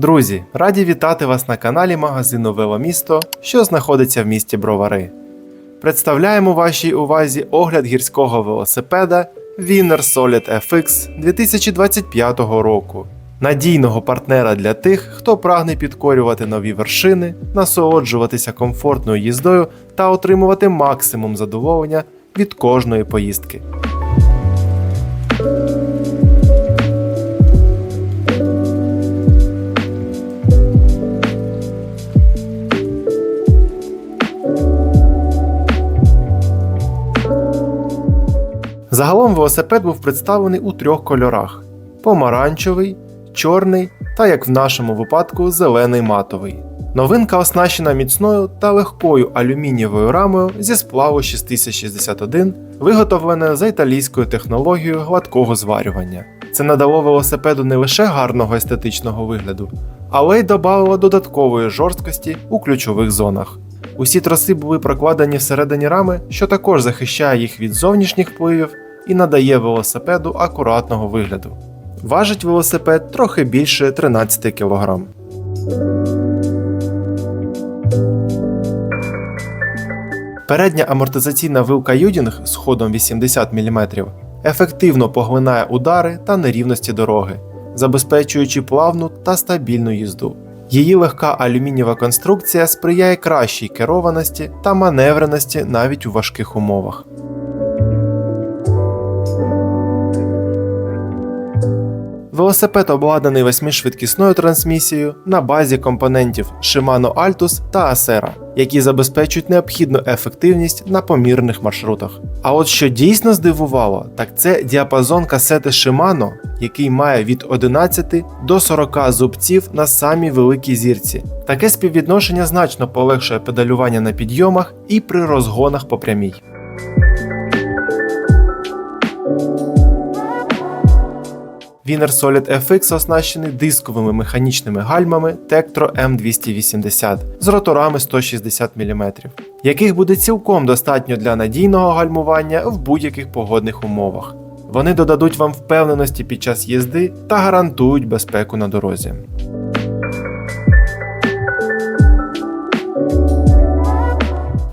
Друзі, раді вітати вас на каналі магазину Веломісто, що знаходиться в місті Бровари. Представляємо вашій увазі огляд гірського велосипеда Winner Solid FX 2025 року. Надійного партнера для тих, хто прагне підкорювати нові вершини, насолоджуватися комфортною їздою та отримувати максимум задоволення від кожної поїздки. Загалом велосипед був представлений у трьох кольорах: помаранчевий, чорний та, як в нашому випадку, зелений матовий. Новинка оснащена міцною та легкою алюмінієвою рамою зі сплаву 6061, виготовленою за італійською технологією гладкого зварювання. Це надало велосипеду не лише гарного естетичного вигляду, але й додало додаткової жорсткості у ключових зонах. Усі троси були прокладені всередині рами, що також захищає їх від зовнішніх впливів і надає велосипеду акуратного вигляду. Важить велосипед трохи більше 13 кг. Передня амортизаційна вилка Юдінг з ходом 80 мм ефективно поглинає удари та нерівності дороги, забезпечуючи плавну та стабільну їзду. Її легка алюмінієва конструкція сприяє кращій керованості та маневреності навіть у важких умовах. Велосипед обладнаний восьмишвидкісною трансмісією на базі компонентів Shimano Altus та Acera, які забезпечують необхідну ефективність на помірних маршрутах. А от що дійсно здивувало, так це діапазон касети Shimano, який має від 11 до 40 зубців на самій великій зірці. Таке співвідношення значно полегшує педалювання на підйомах і при розгонах по прямій. Winner Solid FX оснащений дисковими механічними гальмами Tektro M280 з роторами 160 мм, яких буде цілком достатньо для надійного гальмування в будь-яких погодних умовах. Вони додадуть вам впевненості під час їзди та гарантують безпеку на дорозі.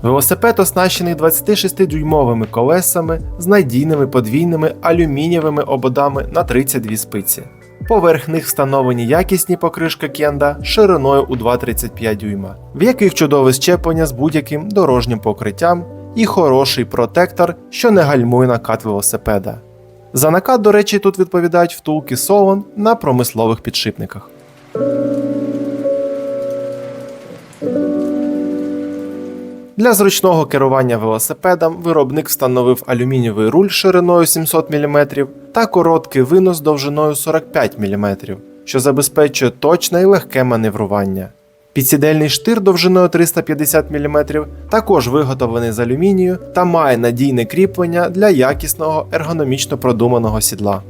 Велосипед оснащений 26-дюймовими колесами з надійними подвійними алюмінієвими ободами на 32 спиці. Поверх них встановлені якісні покришки кенда шириною у 2,35 дюйма, в яких чудове щеплення з будь-яким дорожнім покриттям і хороший протектор, що не гальмує накат велосипеда. За накат, до речі, тут відповідають втулки Solon на промислових підшипниках. Для зручного керування велосипедом виробник встановив алюмінієвий руль шириною 700 мм та короткий винос довжиною 45 мм, що забезпечує точне і легке маневрування. Підсідельний штир довжиною 350 мм також виготовлений з алюмінію та має надійне кріплення для якісного ергономічно продуманого сідла.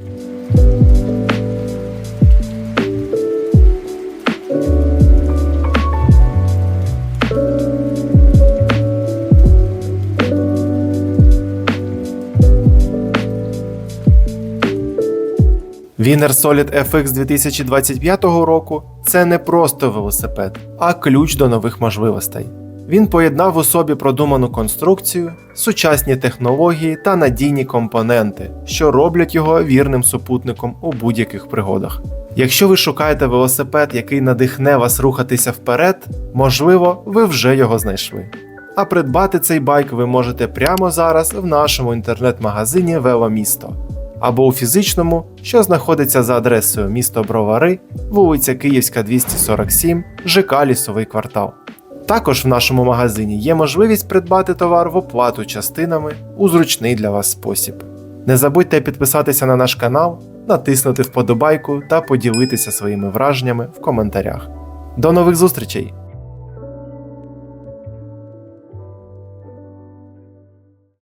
Winner Solid FX 2025 року це не просто велосипед, а ключ до нових можливостей. Він поєднав у собі продуману конструкцію, сучасні технології та надійні компоненти, що роблять його вірним супутником у будь-яких пригодах. Якщо ви шукаєте велосипед, який надихне вас рухатися вперед, можливо, ви вже його знайшли. А придбати цей байк ви можете прямо зараз в нашому інтернет-магазині Веломісто або у фізичному, що знаходиться за адресою місто Бровари, вулиця Київська, 247, ЖК Лісовий квартал. Також в нашому магазині є можливість придбати товар в оплату частинами у зручний для вас спосіб. Не забудьте підписатися на наш канал, натиснути вподобайку та поділитися своїми враженнями в коментарях. До нових зустрічей!